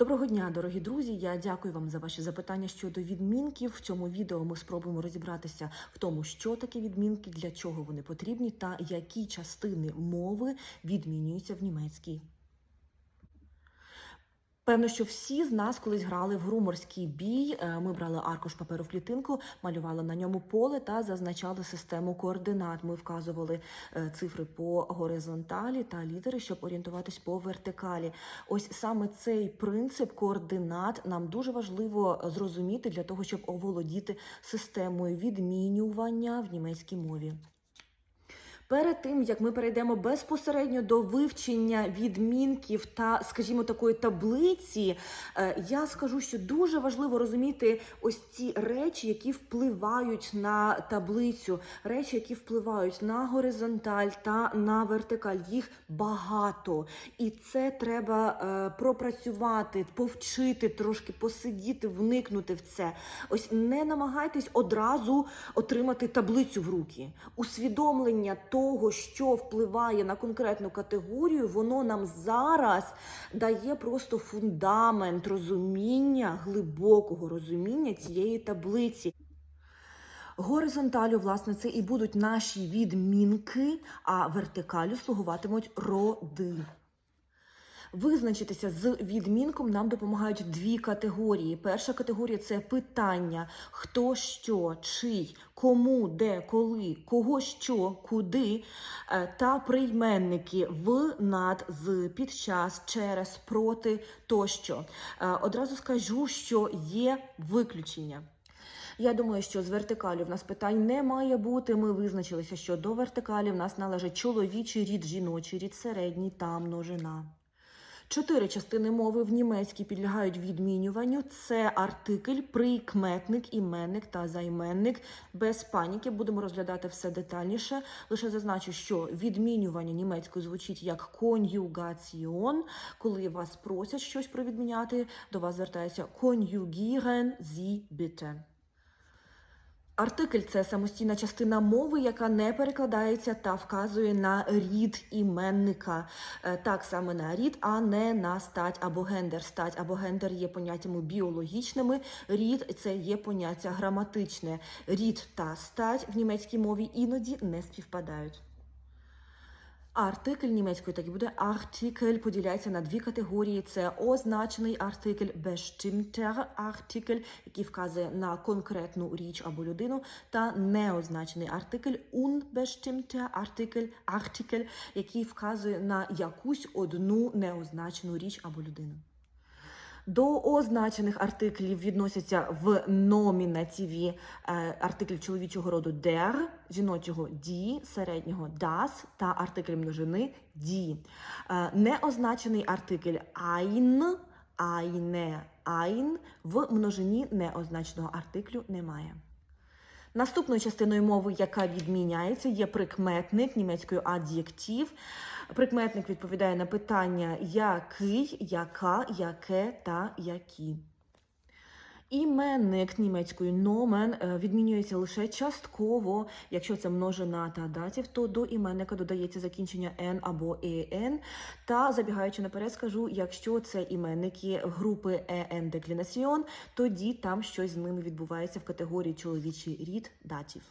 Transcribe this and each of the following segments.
Доброго дня, дорогі друзі. Я дякую вам за ваші запитання щодо відмінків. В цьому відео ми спробуємо розібратися в тому, що таке відмінки, для чого вони потрібні, та які частини мови відмінюються в німецькій. Певно, що всі з нас колись грали в гру морський бій. Е, Ми брали аркуш паперу в клітинку, малювали на ньому поле та зазначали систему координат. Ми вказували е, цифри по горизонталі та літери, щоб орієнтуватись по вертикалі. Ось саме цей принцип координат нам дуже важливо зрозуміти для того, щоб оволодіти системою відмінювання в німецькій мові. Перед тим як ми перейдемо безпосередньо до вивчення відмінків та, скажімо, такої таблиці, е, я скажу, що дуже важливо розуміти ось ці речі, які впливають на таблицю, речі, які впливають на горизонталь та на вертикаль. Їх багато, і це треба е, пропрацювати, повчити трошки, посидіти, вникнути в це. Ось не намагайтесь одразу отримати таблицю в руки. Усвідомлення того, що впливає на конкретну категорію, воно нам зараз дає просто фундамент розуміння, глибокого розуміння цієї таблиці. Горизонталю, власне, це і будуть наші відмінки, а вертикалю слугуватимуть роди. Визначитися з відмінком нам допомагають дві категорії. Перша категорія це питання: хто що, чий, кому, де, коли, кого що, куди, е, та прийменники в, над, з, під час, через, проти тощо. Е, Одразу скажу, що є виключення. Я думаю, що з вертикалі в нас питань не має бути. Ми визначилися, що до вертикалі в нас належить чоловічий рід, жіночий рід, середній та множина. Чотири частини мови в німецькій підлягають відмінюванню: це артикль, прикметник, іменник та займенник. Без паніки будемо розглядати все детальніше. Лише зазначу, що відмінювання німецькою звучить як конюгаціон. Коли вас просять щось провідміняти, до вас звертається конюгірен зі. Артикль це самостійна частина мови, яка не перекладається та вказує на рід іменника. Е, Так саме на рід, а не на стать або гендер. Стать або гендер є поняттями біологічними. Рід це є поняття граматичне. Рід та стать в німецькій мові іноді не співпадають. Артикль німецькою так і буде артикль поділяється на дві категорії: це означений артикль, bestimmter артикль, який вказує на конкретну річ або людину, та неозначений артикль unbestimmter артикль, артикль, який вказує на якусь одну неозначену річ або людину. До означених артиклів відносяться в номінативі е, артикль чоловічого роду der, жіночого die, середнього das та артикль множини die. Е, неозначений артикль ein, eine, ein в множині неозначеного артиклю немає. Наступною частиною мови, яка відміняється, є прикметник німецькою ад'єктив. Прикметник відповідає на питання який, яка, яке та які. Іменник німецькою номен е, відмінюється лише частково. Якщо це множина та датів, то до іменника додається закінчення «н» або «ен». Та забігаючи наперед, скажу, якщо це іменники групи «ен деклінаціон», тоді там щось з ними відбувається в категорії чоловічий рід датів.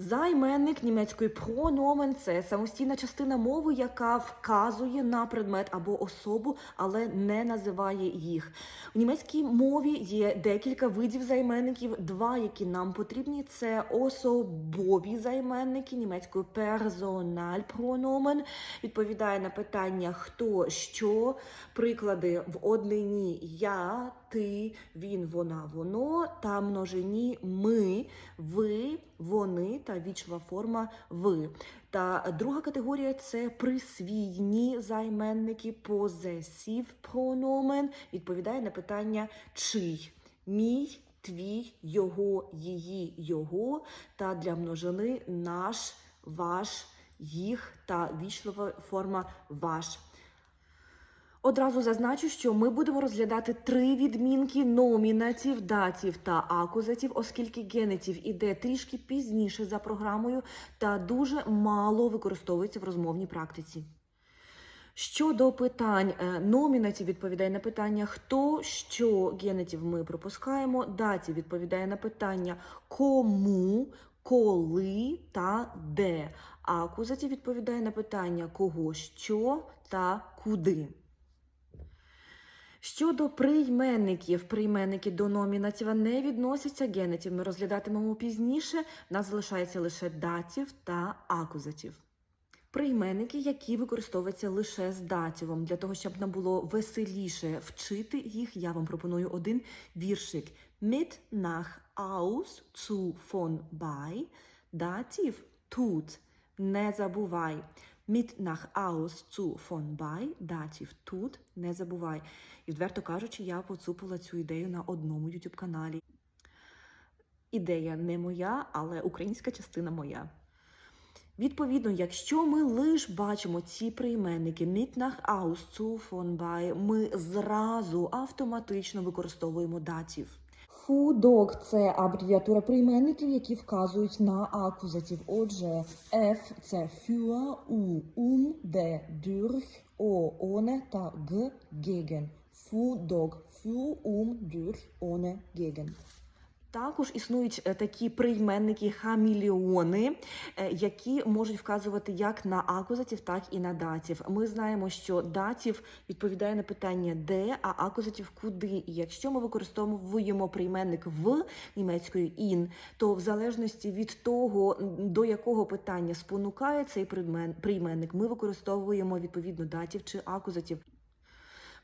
Займенник німецької прономен це самостійна частина мови, яка вказує на предмет або особу, але не називає їх. У німецькій мові є декілька видів займенників. Два, які нам потрібні, це особові займенники німецькою персоналпрономен. Відповідає на питання хто що. Приклади в однині я, ти, він, вона, воно та множині ми, ви, вони та вічлива форма ви. Та друга категорія це присвійні займенники позесів прономен. Відповідає на питання чий. Мій, твій, його, її, його. Та для множини наш, ваш, їх та вічлива форма ваш. Одразу зазначу, що ми будемо розглядати три відмінки номінатів, датів та акузатів, оскільки генетів іде трішки пізніше за програмою та дуже мало використовується в розмовній практиці. Щодо питань е, номінатів відповідає на питання хто, що генетів ми пропускаємо. Датів відповідає на питання кому, коли та де. А акузатив відповідає на питання кого, що та куди. Щодо прийменників, прийменники до номінатива не відносяться генетів. Ми розглядатимемо пізніше. У нас залишається лише датів та акузатив. Прийменники, які використовуються лише з датівом. Для того, щоб нам було веселіше вчити їх, я вам пропоную один віршик. Mit nach aus zu von bei. Датів тут. Не забувай. Mit nach aus zu von bei. Датів тут. Не забувай. І відверто кажучи, я поцупила цю ідею на одному youtube каналі. Ідея не моя, але українська частина моя. Відповідно, якщо ми лиш бачимо ці прийменники mit nach aus zu von bei, ми зразу автоматично використовуємо датів. Фудок це абревіатура прийменників, які вказують на акузатив. Отже, F – це um, де, – durch, о, – ohne та г, – gegen. Фудок – für, um, durch, ohne, gegen. Також існують е, такі прийменники хаміліони, е, які можуть вказувати як на акузатів, так і на датів. Ми знаємо, що датів відповідає на питання де, а акузатів куди. І якщо ми використовуємо прийменник в німецькою ін, то в залежності від того, до якого питання спонукає цей приймен- прийменник, ми використовуємо відповідно датів чи акузатів.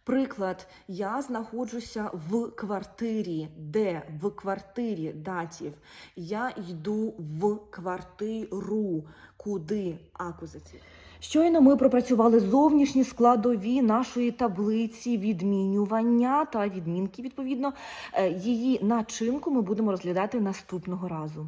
Приклад, я знаходжуся в квартирі. Де в квартирі датів? Я йду в квартиру. Куди акузатив? Щойно ми пропрацювали зовнішні складові нашої таблиці відмінювання та відмінки. Відповідно, Е, її начинку ми будемо розглядати наступного разу.